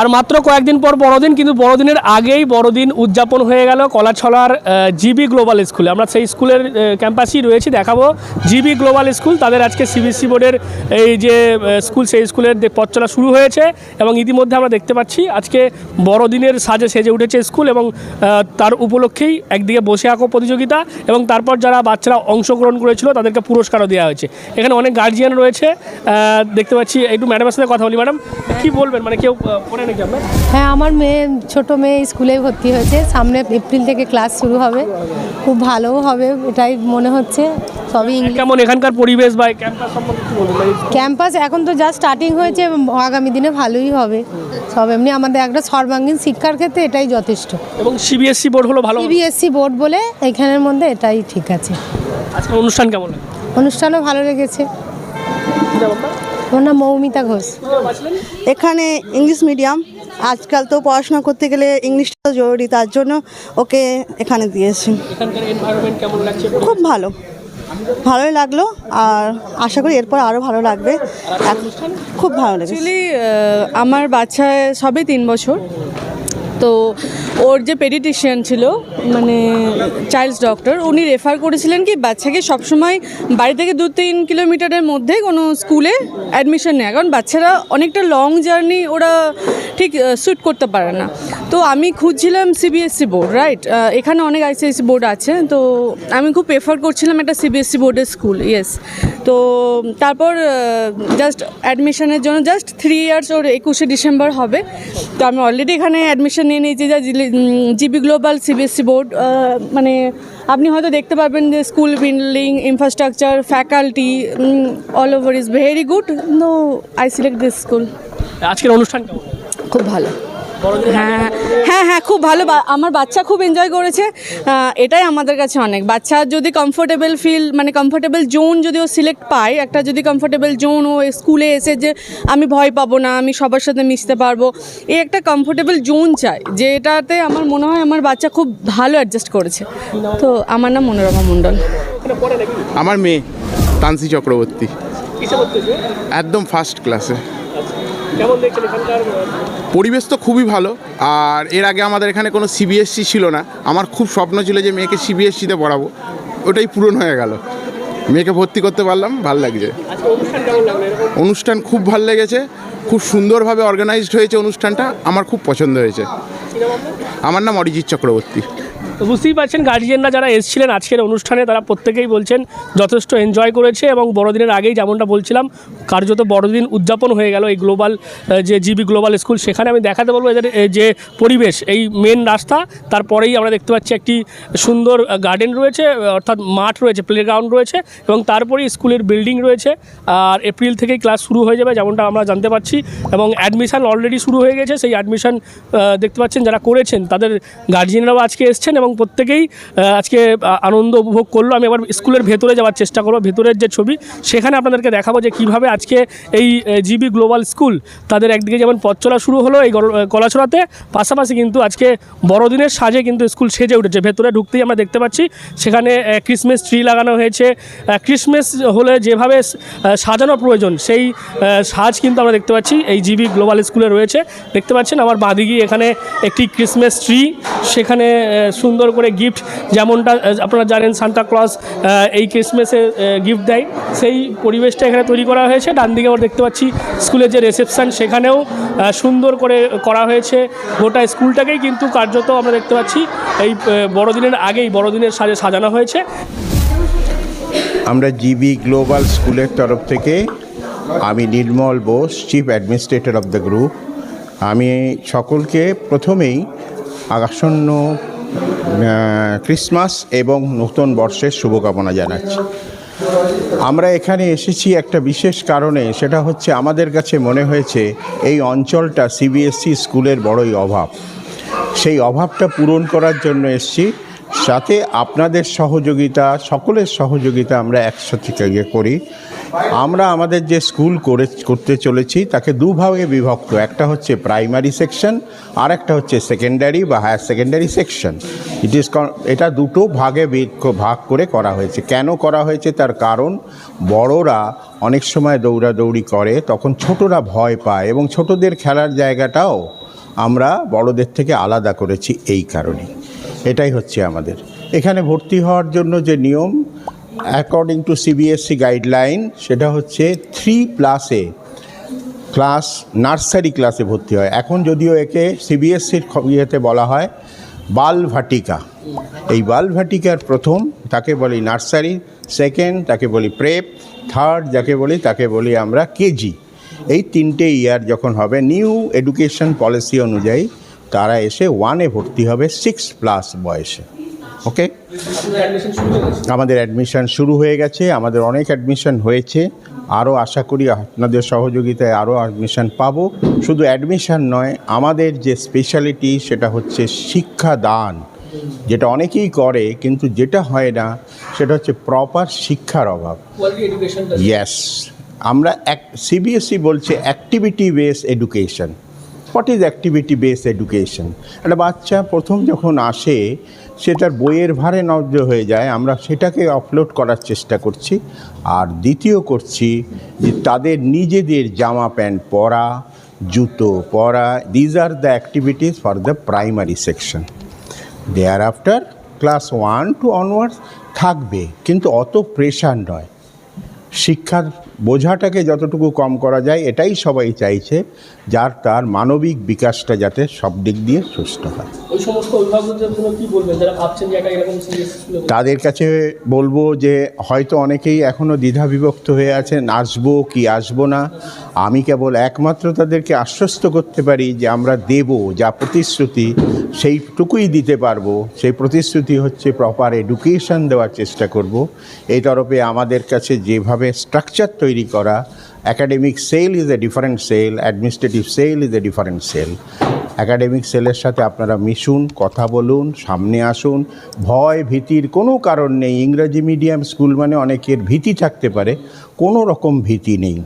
আর মাত্র কয়েকদিন পর বড়দিন, কিন্তু বড়দিনের আগেই বড়দিন উদযাপন হয়ে গেল কলাছলার জিবি গ্লোবাল স্কুলে। আমরা সেই স্কুলের ক্যাম্পাসেই রয়েছি, দেখাবো জিবি গ্লোবাল স্কুল। তাদের আজকে সিবিএসসি বোর্ডের এই যে স্কুল, সেই স্কুলের দে- পথ চলা শুরু হয়েছে এবং ইতিমধ্যে আমরা দেখতে পাচ্ছি আজকে বড়দিনের সাজে সেজে উঠেছে স্কুল এবং তার উপলক্ষেই একদিকে বসে আঁকো প্রতিযোগিতা এবং তারপর যারা বাচ্চারা অংশগ্রহণ করেছিল তাদেরকে পুরস্কারও দেওয়া হয়েছে। এখানে অনেক গার্জিয়ান রয়েছে দেখতে পাচ্ছি, একটু ম্যাডামের সাথে কথা বলি ম্যাডাম কী বলবেন? মানে কেউ আহ, নাকি আপনার? হ্যাঁ আমার মেয়ে ছোট মেয়ে স্কুলে ভর্তি হয়েছে। সামনে এপ্রিল থেকে ক্লাস শুরু হবে। খুব ভালোও হবে এটাই মনে হচ্ছে। সবই কেমন এখানকার পরিবেশ বা ক্যাম্পাস সম্বন্ধে এখন তো যা স্টার্টিং হয়েছে আগামী দিনে ভালোই হবে। সব এমনি আমাদের একটা সর্বাঙ্গীন শিক্ষার ক্ষেত্রে এটাই যথেষ্ট। এবং সিবিএসসি বোর্ড হলো ভালো সিবিএসসি বোর্ড বলে এখানের মধ্যে এটাই ঠিক আছে। আজকে অনুষ্ঠান কেমন অনুষ্ঠানও ভালো লেগেছে। আমার নাম মৌমিতা ঘোষ। এখানে ইংলিশ মিডিয়াম। আজকাল তো পড়াশোনা করতে গেলে ইংলিশটা জরুরি তার জন্য ওকে এখানে দিয়েছি। খুব ভালো। ভালোই লাগল আর আশা করি এরপর আরও ভালো লাগবে। খুব ভালো লাগে আমার বাচ্চা সবে তিন বছর। তো ওর যে পেডিটিশিয়ান ছিল মানে চাইল্ডস ডক্টর উনি রেফার করেছিলেন কি বাচ্চাকে সবসময় বাড়ি থেকে দু তিন কিলোমিটারের মধ্যে কোনো স্কুলে অ্যাডমিশন নেয়। কারণ বাচ্চারা অনেকটা লং জার্নি ওরা ঠিক স্যুট করতে পারে না। তো আমি খুঁজছিলাম সিবিএসসি বোর্ড রাইট এখানে অনেক আইসিআইসি বোর্ড আছে। তো আমি খুব প্রেফার করছিলাম একটা সিবিএসসি বোর্ডের স্কুল ইয়েস তো তারপর জাস্ট অ্যাডমিশনের জন্য জাস্ট থ্রি ইয়ার্স ওর একুশে ডিসেম্বর হবে। তো আমি অলরেডি এখানে অ্যাডমিশন নিয়ে নিয়েছি যা জিবি গ্লোবাল সিবিএসসি বোর্ড মানে আপনি হয়তো দেখতে পারবেন যে school building infrastructure faculty all over is very good no I select this school আজকের অনুষ্ঠান খুব ভালো। হ্যাঁ হ্যাঁ হ্যাঁ খুব ভালো। বা- আমার বাচ্চা খুব এনজয় করেছে। এটাই আমাদের কাছে অনেক। বাচ্চা যদি কমফোর্টেবল ফিল মানে কমফোর্টেবল জোন যদি ও সিলেক্ট পায় একটা যদি কমফোর্টেবল জোন ও স্কুলে এসে যে আমি ভয় পাবো না আমি সবার সাথে মিশতে পারব এই একটা কমফোর্টেবল জোন চাই যেটাতে আমার মনে হয় আমার বাচ্চা খুব ভালো অ্যাডজাস্ট করেছে। তো আমার নাম মনোরমা মণ্ডল। আমার মেয়ে তানসি চক্রবর্তী। একদম ফার্স্ট ক্লাসে কেমন দেখছেন এখানকার পরিবেশ তো খুবই ভালো আর এর আগে আমাদের এখানে কোনো সিবিএসসি ছিল না। আমার খুব স্বপ্ন ছিল যে মেয়েকে সিবিএসসিতে পড়াবো ওটাই পূরণ হয়ে গেল। মেয়েকে ভর্তি করতে পারলাম ভালো লাগছে। অনুষ্ঠান খুব ভালো লেগেছে খুব সুন্দরভাবে অর্গানাইজড হয়েছে অনুষ্ঠানটা আমার খুব পছন্দ হয়েছে। আমার নাম অরিজিৎ চক্রবর্তী। তো বুঝতেই পারছেন গার্জিয়ানরা যারা এসেছিলেন আজকের অনুষ্ঠানে, তারা প্রত্যেকেই বলছেন যথেষ্ট এনজয় করেছে এবং বড়দিনের আগেই যেমনটা বলছিলাম, কার্যত বড়দিন উদযাপন হয়ে গেল এই গ্লোবাল যে জিবি গ্লোবাল স্কুল সেখানে আমি দেখাতে বলব এদের যে পরিবেশ, এই মেন রাস্তা। তারপরেই আমরা দেখতে পাচ্ছি একটি সুন্দর গার্ডেন রয়েছে, অর্থাৎ মাঠ রয়েছে প্লেগ্রাউন্ড রয়েছে এবং তারপরেই স্কুলের বিল্ডিং রয়েছে। আর এপ্রিল থেকেই ক্লাস শুরু হয়ে যাবে যেমনটা আমরা জানতে পারছি এবং অ্যাডমিশন অলরেডি শুরু হয়ে গেছে। সেই অ্যাডমিশন দেখতে পাচ্ছেন যারা করেছেন, তাদের গার্জিয়ানরাও আজকে এসছেন এবং প্রত্যেকেই আজকে আনন্দ উপভোগ করল। আমি এবার স্কুলের ভেতরে যাওয়ার চেষ্টা করব। ভেতরের যে ছবি সেখানে আপনাদেরকে দেখাবো যে কীভাবে আজকে এই জিবি গ্লোবাল স্কুল তাদের একদিকে যেমন পথ চলা শুরু হলো এই কলাছড়াতে পাশাপাশি কিন্তু আজকে বড়দিনের সাজে কিন্তু স্কুল সেজে উঠেছে। ভেতরে ঢুকতেই আমরা দেখতে পাচ্ছি সেখানে ক্রিসমাস ট্রি লাগানো হয়েছে। ক্রিসমাস হলে যেভাবে সাজানো প্রয়োজন সেই সাজ কিন্তু আমরা দেখতে পাচ্ছি। এই জিবি গ্লোবাল স্কুলে রয়েছে। দেখতে পাচ্ছেন আমার বাঁদিকে এখানে একটি ক্রিসমাস ট্রি সেখানে আহ, সুন্দর করে গিফট যেমনটা আপনারা জানেন সান্টা ক্লজ এই ক্রিসমাসে গিফট দেয়। সেই পরিবেশটা এখানে তৈরি করা হয়েছে। ডান দিকে আমরা দেখতে পাচ্ছি স্কুলের যে রিসেপশন সেখানেও সুন্দর করে করা হয়েছে। গোটা স্কুলটাকেই কিন্তু কার্যত আমরা দেখতে পাচ্ছি এই বড়দিনের আগেই, বড়দিনের সাজে সাজানো হয়েছে। আমরা জিবি গ্লোবাল স্কুলের তরফ থেকে আমি Nirmal Bose chief administrator of the group আমি সকলকে প্রথমেই আসন্ন ক্রিসমাস এবং নতুন বর্ষের শুভকামনা জানাচ্ছি। আমরা এখানে এসেছি একটা বিশেষ কারণে, সেটা হচ্ছে আমাদের কাছে মনে হয়েছে এই অঞ্চলটা সিবিএসসি স্কুলের বড়ই অভাব। সেই অভাবটা পূরণ করার জন্য এসেছি। সাথে আপনাদের সহযোগিতা, সকলের সহযোগিতা আমরা একসাথে করি। আমরা আমাদের যে স্কুল করে, করতে চলেছি তাকে দুভাগে বিভক্ত। একটা হচ্ছে প্রাইমারি সেকশন আর একটা হচ্ছে সেকেন্ডারি বা higher secondary section. It is এটা দুটো ভাগে ভাগ করে করা হয়েছে। কেন করা হয়েছে তার কারণ, বড়রা অনেক সময় দৌড়াদৌড়ি করে, তখন ছোটরা ভয় পায় এবং ছোটদের খেলার জায়গাটাও আমরা বড়দের থেকে আলাদা করেছি এই কারণে এটাই হচ্ছে আমাদের। এখানে ভর্তি হওয়ার জন্য যে নিয়ম অ্যাকর্ডিং টু সিবিএসসি গাইডলাইন সেটা হচ্ছে থ্রি প্লাসে ক্লাস নার্সারি ক্লাসে ভর্তি হয়। এখন যদিও একে সিবিএসসির ইয়েতে বলা হয় বাল ভাটিকা এই বাল ভাটিকার প্রথম তাকে বলি নার্সারি সেকেন্ড তাকে বলি প্রেপ থার্ড যাকে বলি, তাকে বলি আমরা কেজি। এই তিনটে ইয়ার যখন হবে নিউ এডুকেশন পলিসি অনুযায়ী তারা এসে ওয়ানে ভর্তি হবে সিক্স প্লাস বয়সে। ওকে আমাদের অ্যাডমিশন শুরু হয়ে গেছে আমাদের অনেক অ্যাডমিশন হয়েছে আরও আশা করি আপনাদের সহযোগিতায় আরও অ্যাডমিশন পাব। শুধু অ্যাডমিশন নয় আমাদের যে স্পেশালিটি সেটা হচ্ছে শিক্ষাদান যেটা অনেকেই করে কিন্তু যেটা হয় না সেটা হচ্ছে প্রপার শিক্ষার অভাব। ইয়েস আমরা এক সিবিএসই E বলছে activity base education what is activity base education একটা বাচ্চা প্রথম যখন আসে, সেটার বইয়ের ভারে নজ্জ হয়ে যায়, আমরা সেটাকে অপলোড করার চেষ্টা করছি। আর দ্বিতীয় করছি যে তাদের নিজেদের জামা প্যান্ট পরা, জুতো পরা these are the activities for the primary section thereafter class one two onwards থাকবে, কিন্তু অত প্রেশার নয়। শিক্ষার বোঝাটাকে যতটুকু কম করা যায় এটাই সবাই চাইছে যার তার মানবিক বিকাশটা যাতে সব দিক দিয়ে সুস্থ হয়। তাদের কাছে বলব যে হয়তো অনেকেই এখনও দ্বিধা বিভক্ত হয়ে আছেন আসব কি আসব না। আমি কেবল একমাত্র তাদেরকে আশ্বস্ত করতে পারি যে আমরা দেব যা প্রতিশ্রুতি সেইটুকুই দিতে পারব, সেই প্রতিশ্রুতি হচ্ছে প্রপার এডুকেশন দেওয়ার চেষ্টা করব। এই তরফে আমাদের কাছে যেভাবে স্ট্রাকচার তৈরি করা academic cell is a different cell administrative cell is a different cell academic সেলের সাথে আপনারা মিশুন, কথা বলুন, সামনে আসুন। ভয়, ভীতির কোনো কারণ নেই। ইংরাজি মিডিয়াম স্কুল মানে অনেকের ভীতি থাকতে পারে, কোনো রকম ভীতি নেই।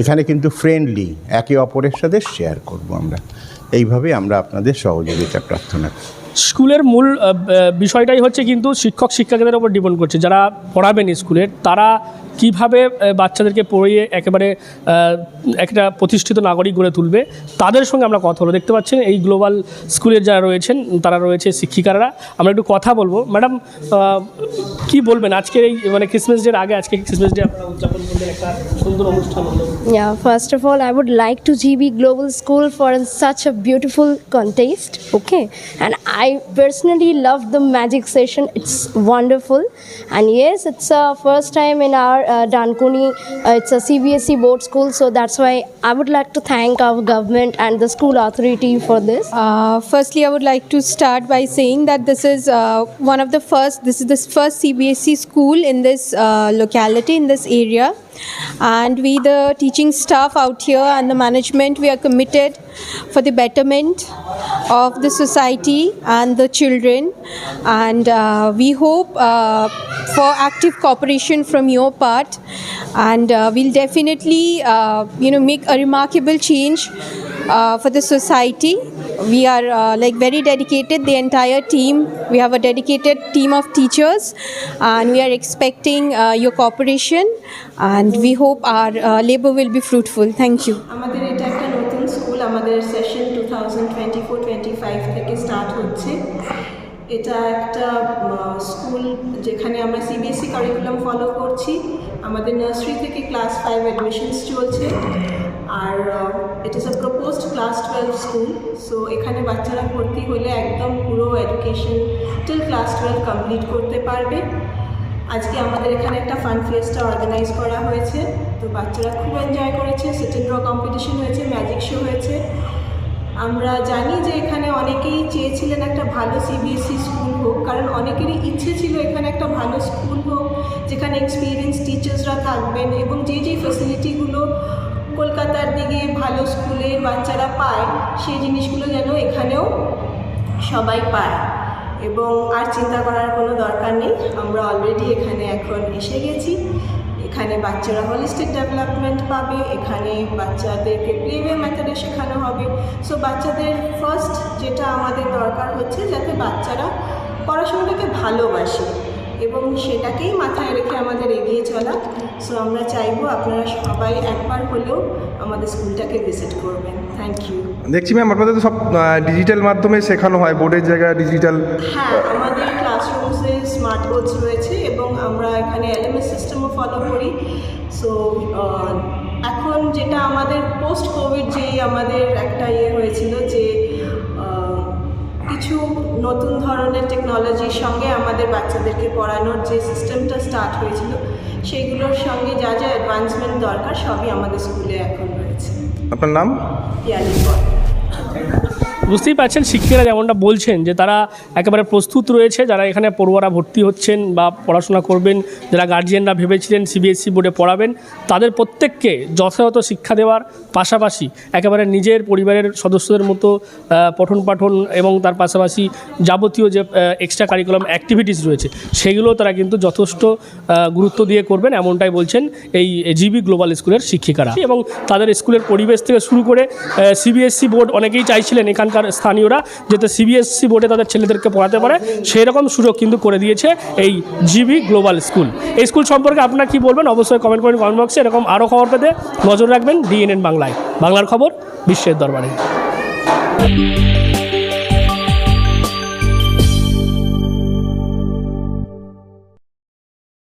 এখানে কিন্তু ফ্রেন্ডলি একে অপরের সাথে শেয়ার করব আমরা। এইভাবে আমরা আপনাদের সহযোগিতা প্রার্থনা করি। স্কুলের মূল বিষয়টাই হচ্ছে কিন্তু শিক্ষক শিক্ষকদের ওপর ডিপেন্ড করছে। যারা পড়াবেন স্কুলের তারা কীভাবে বাচ্চাদেরকে পড়িয়ে একেবারে একটা প্রতিষ্ঠিত নাগরিক গড়ে তুলবে তাদের সঙ্গে আমরা কথা বলব। দেখতে পাচ্ছেন এই গ্লোবাল স্কুলের যারা রয়েছেন তারা রয়েছে শিক্ষিকারা। আমরা একটু কথা বলব। ম্যাডাম কি বলবেন? আজকের এই মানে ক্রিসমাস ডের আগে আজকে ক্রিসমাস ডে আপনারা উদযাপন করলেন একটা সুন্দর অনুষ্ঠান হলো। Yeah, first of all, I would like to GB Global School for such a beautiful contest. Okay, and I personally love the magic session. It's wonderful, and yes, it's a first time in our uh, Dankuni. Uh, it's a CBSE board school, so that's why I would like to thank our government and the school authority for this. Uh, firstly, I would like to start by saying that this is uh, one of the first. This is the first CBSE school in this uh, locality in this area, and we, the teaching staff out here and the management, we are committed for the betterment of the society and the children, and uh, we hope uh, for active cooperation from your part, and uh, we'll definitely, uh, you know, make a remarkable change uh, for the society. We are uh, like very dedicated, the entire team. We have a dedicated team of teachers, and we are expecting uh, your cooperation. And we hope our uh, labor will be fruitful. Thank you. এটা একটা school যেখানে আমরা CBSE curriculum follow করছি। আমাদের nursery থেকে class five admissions চলছে। আর is a proposed class twelve school so এখানে বাচ্চারা ভর্তি হলে একদম পুরো education till class twelve complete করতে পারবে। আজকে আমাদের এখানে একটা ফান ফেস্টটা অর্গানাইজ করা হয়েছে। তো বাচ্চারা খুব এনজয় করেছে। সেটেন ড্র কম্পিটিশন হয়েছে ম্যাজিক শো হয়েছে। আমরা জানি যে এখানে অনেকেই চেয়েছিলেন একটা ভালো সিবিএসসি স্কুল হোক, কারণ অনেকেরই ইচ্ছে ছিল এখানে একটা ভালো স্কুল হোক, যেখানে এক্সপিরিয়েন্স টিচার্সরা থাকবেন এবং যে যে ফেসিলিটিগুলো কলকাতার দিকে ভালো স্কুলের বাচ্চারা পায়, সেই জিনিসগুলো যেন এখানেও সবাই পায়। এবং আর চিন্তা করার কোনো দরকার নেই, আমরা অলরেডি এখানে এখন এসে গেছি। এখানে বাচ্চারা হোলিস্টিক ডেভেলপমেন্ট পাবে এখানে বাচ্চাদেরকে প্লেওয়ে মেথডে শেখানো হবে। সো বাচ্চাদের ফার্স্ট যেটা আমাদের দরকার হচ্ছে যাতে বাচ্চারা পড়াশোনাটাকে ভালোবাসে এবং সেটাকেই মাথায় রেখে আমাদের এগিয়ে চলা। সো আমরা চাইব আপনারা সবাই একবার হলেও আমাদের স্কুলটাকে ভিজিট করবেন। থ্যাংক ইউ দেখছি ম্যাম আপনাদের তো সব ডিজিটাল মাধ্যমে শেখানো হয় বোর্ডের জায়গায় ডিজিটাল হ্যাঁ আমাদের ক্লাসরুমসে স্মার্ট বোর্ডস রয়েছে এবং আমরা এখানে এলএমএস সিস্টেমও ফলো করি। সো এখন যেটা আমাদের পোস্ট কোভিড যেই আমাদের একটা ইয়ে হয়েছিল যে কিছু নতুন ধরনের টেকনোলজির সঙ্গে আমাদের বাচ্চাদেরকে পড়ানোর যে সিস্টেমটা স্টার্ট হয়েছিল সেইগুলোর সঙ্গে যা যা অ্যাডভান্সমেন্ট দরকার সবই আমাদের স্কুলে এখন রয়েছে। আপনার নাম? পর বুঝতেই পারছেন শিক্ষিকারা যেমনটা বলছেন যে তারা একেবারে প্রস্তুত রয়েছে, যারা এখানে পড়ুয়ারা ভর্তি হচ্ছেন বা পড়াশোনা করবেন, যারা গার্জিয়ানরা ভেবেছিলেন সিবিএসসি বোর্ডে পড়াবেন, তাদের প্রত্যেককে যথাযথ শিক্ষা দেওয়ার পাশাপাশি একেবারে নিজের পরিবারের সদস্যদের মতো পঠন পাঠন এবং তার পাশাপাশি যাবতীয় যে এক্সট্রা কারিকুলাম অ্যাক্টিভিটিস রয়েছে সেগুলো তারা কিন্তু যথেষ্ট গুরুত্ব দিয়ে করবেন এমনটাই বলছেন এই জিবি গ্লোবাল স্কুলের শিক্ষিকারা। এবং তাদের স্কুলের পরিবেশ থেকে শুরু করে সিবিএসসি বোর্ড অনেকেই চাইছিলেন এখানকার স্থানীয়রা যাতে সিবিএসসি বোর্ডে তাদের ছেলেদেরকে পড়াতে পারে সেই রকম সুযোগ কিন্তু করে দিয়েছে এই জিবি গ্লোবাল স্কুল এই স্কুল সম্পর্কে আপনারা কি বলবেন? অবশ্যই কমেন্ট করেন কমেন্ট বক্সে এরকম আরও খবর পেতে নজর রাখবেন ডিএনএন বাংলায়। বাংলার খবর বিশ্বের দরবারে।